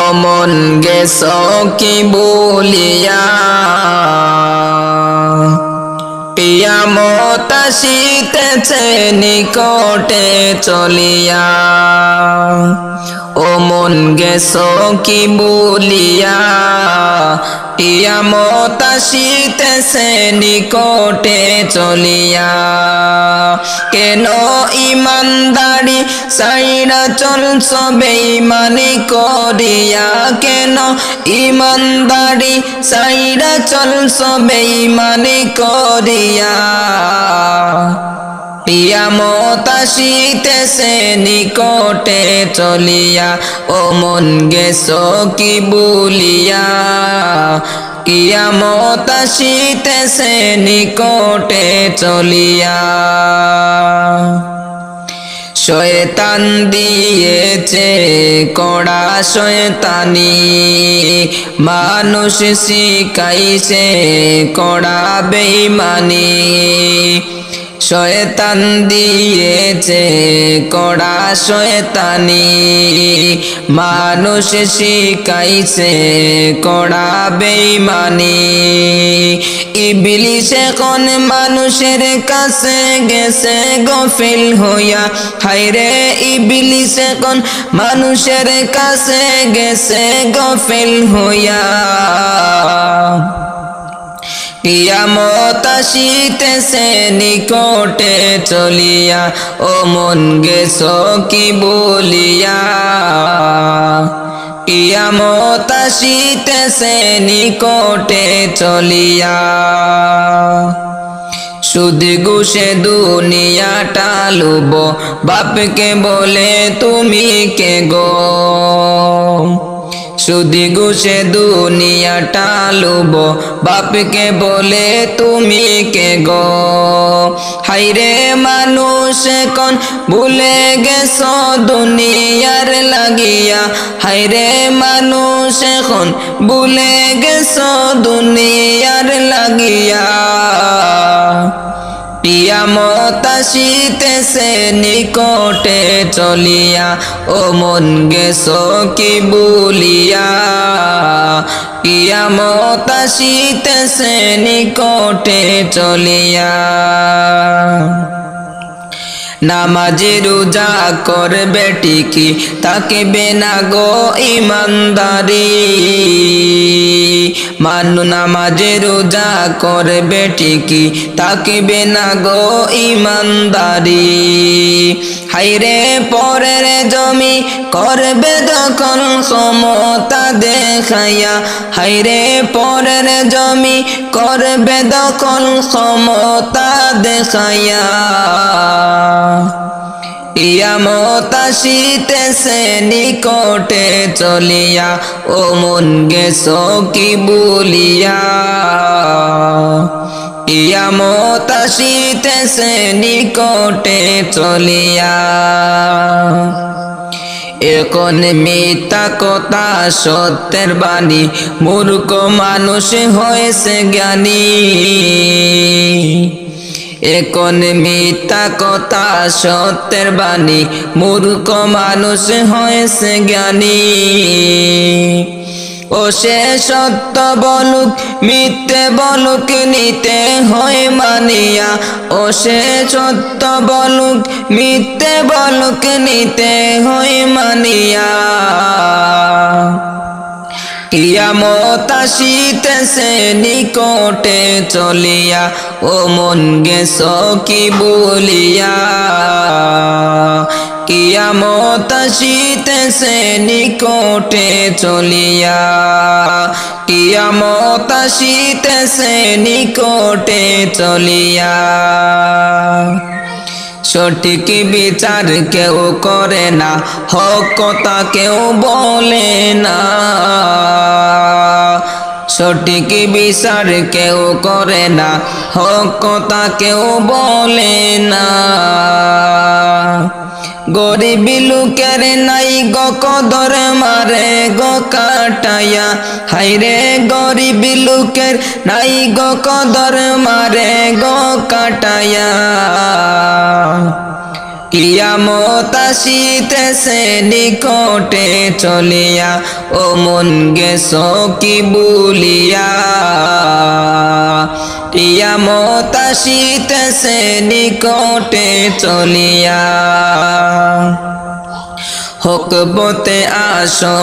অমন গেছ কি বলিয়া? পিয়ামত আসিতেছে নিকটে চলিয়া। ও মন গেছ কি বলিয়া? পিয়ামত আসিতেছে নিকটে চলিয়া। কেন ইমানদারি সাইরা চলছ বেইমানি করিয়া? কেন ইমানদারি সাইরা চলছ বেইমানি করিয়া? পিয়ামত আসিতেছে, নিকটে চলিয়া। ও মন গেছ কি বলিয়া? কিয়ামত আসিতেছে নিকটে চলিয়া। শয়তান দিয়েছে কড়া শয়তানি মানুষ শিখাইছে কড়া বেইমানি। শয়তান দিয়েছে, কড়া শয়তানি। মানুষ শিখাইছে, কড়া বেইমানি। ইবলিস এখন মানুষের কাছে গেছে, গফিল হইয়া। হাইরে ইবলিস এখন মানুষের কাছে গেছে, গফিল হইয়া। কিয়ামত আসিতেছে নিকটে চলিয়া, ও মন গেছ কি বলিয়া? কিয়ামত আসিতেছে নিকটে চলিয়া, সুদি ঘুষে দুনিয়াটা লুব। বাপকে বলে, তুমি কে গো? সুদি ঘুষে দুনিয়াটা লুব। বাপকে বলে তুমি কে গো? হাইরে মানুষ এখন ভুলে গেছ দুনিয়ার লাগিয়া। হাইরে মানুষ এখন ভুলে গেছ দুনিয়ার লাগিয়া। পিয়ামত আসিতেছে নিকটে চলিয়া, ও মন গেছ কি বলিয়া? পিয়ামত আসিতেছে নিকটে চলিয়া। নামাজি রোজা করবে টিকি তাকে বেনা গো ইমানদারি। মানু নামাজে রোজা করবে টিকি তাকে বেনা গো ইমানদারি। হাইরে পরের জমি করবে যখন সমতা দেখাইয়া হাইরে পরের জমি করবে দখল সমতা দেখাইয়া। ইয়ামত আসিতেছে নিকটে চলিয়া, ও মন গেছ কি বলিয়া? ইয়ামত আসিতেছে নিকটে চলিয়া, এখন মিথ্যা কথা সত্যের বাণী, মূর্খ মানুষ হয়েছে জ্ঞানী। এখন মিথ্যা কথা, সত্যের বাণী, মূর্খ মানুষ হয়েছে জ্ঞানী। ও সে সত্য বলুক, মিথ্যে বলুক, নিতে হয় মানিয়া। ও সে সত্য বলুক, মিথ্যে বলুক, নিতে হয় মানিয়া। কিয়ামত আসিতেছে, নিকটে চলিয়া, ও মন গেছ কি বলিয়া? কিয়ামত আসিতেছে, নিকটে চলিয়া, কিয়ামত আসিতেছে, নিকটে চলিয়া। সঠিক বিচার কেউ করে না, হক কথা কেউ বলে না। সঠিক বিচার কেউ করে না, হক কথা কেউ বলে না। গরিবি লোকের নাই গো কদর মারে কাটাইয়া। হাইরে গরিবি লোকের নাই গো কদর, মারে গো কাটাইয়া। কিয়ামত আসিতেছে, নিকটে চলিয়া, ও মন গেছ কি বলিয়া। কিয়ামত আসিতেছে, নিকটে চলিয়া। হকবতে আসো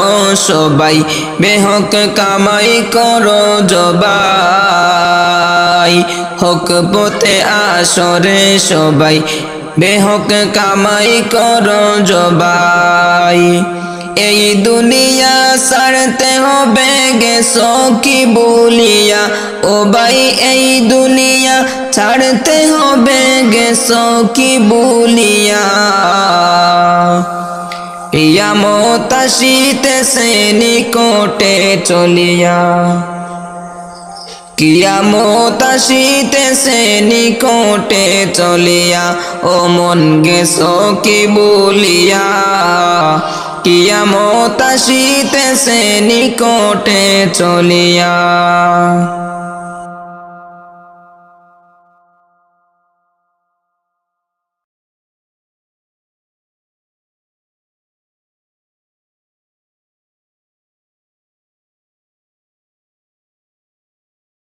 সবাই, বেহক কামাই করো জবাই। হকবতে আসো রে সবাই, বেহক কামাই করো জবাই। এই দুনিয়া সারতে হবে গেছো কি বলিয়া? ও ভাই, এই দুনিয়া ছাড়তে হবে গেছো কি বলিয়া? ইয়ামত আসিতেছে নিকটে চলিয়া। কিয়ামত আসিতেছে নিকটে চলিয়া, ও মন গেছ কি বলিয়া। কিয়ামত আসিতেছে নিকটে চলিয়া।